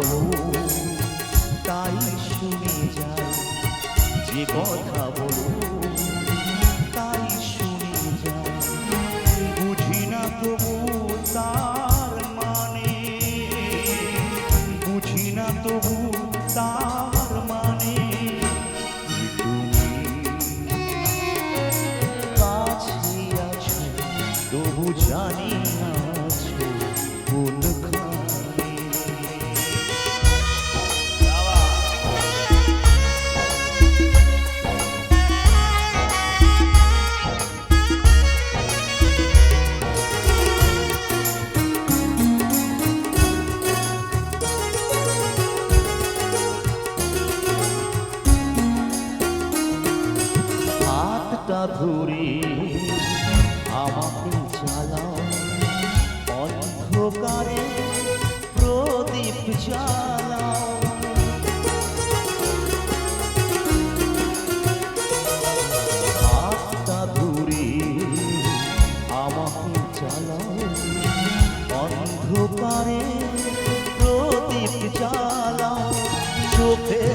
বলো তাই শুনে যাই যে কথা বলো। ধরে আমাকে জ্বালাও। অন্ধকারে প্রদীপ জ্বালাও। হাতটা ধরে আমাকে জ্বালাও। অন্ধকারে প্রদীপ জ্বালাও। চোখের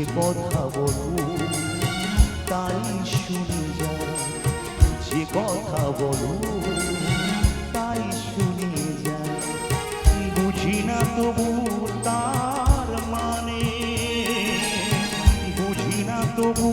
যে কথা বলব তাই শুনে যায় যে কথা বলো তাই শুনে যায় বুঝি না তবু তার মানে? বুঝি না তবু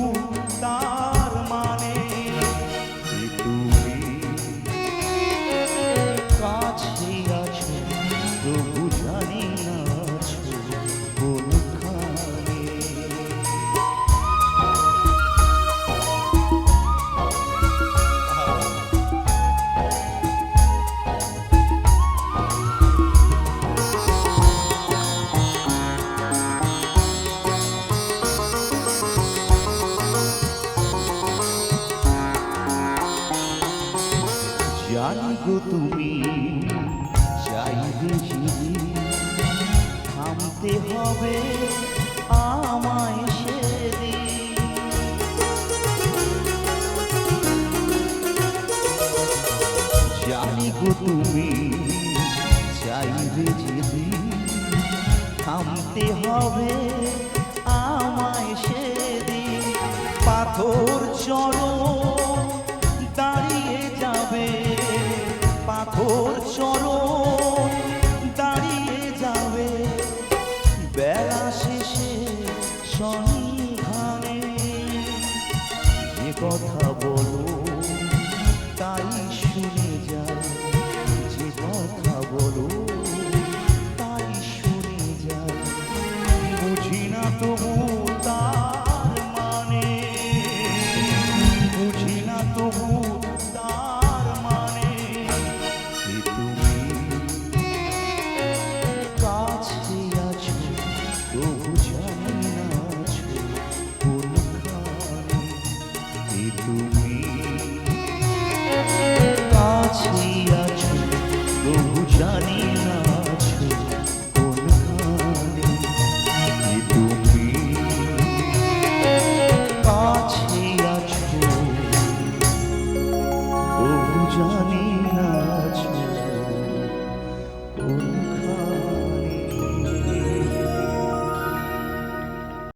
জানি গো তুমি, চাইবে থামতে হবে আমায় জানি গো তুমি, চাইবে যদি থামতে হবে আমায় দাঁড়িয়ে যাবে। বেলা শেষে সন্ধানে কথা বলো আছো তবু জানি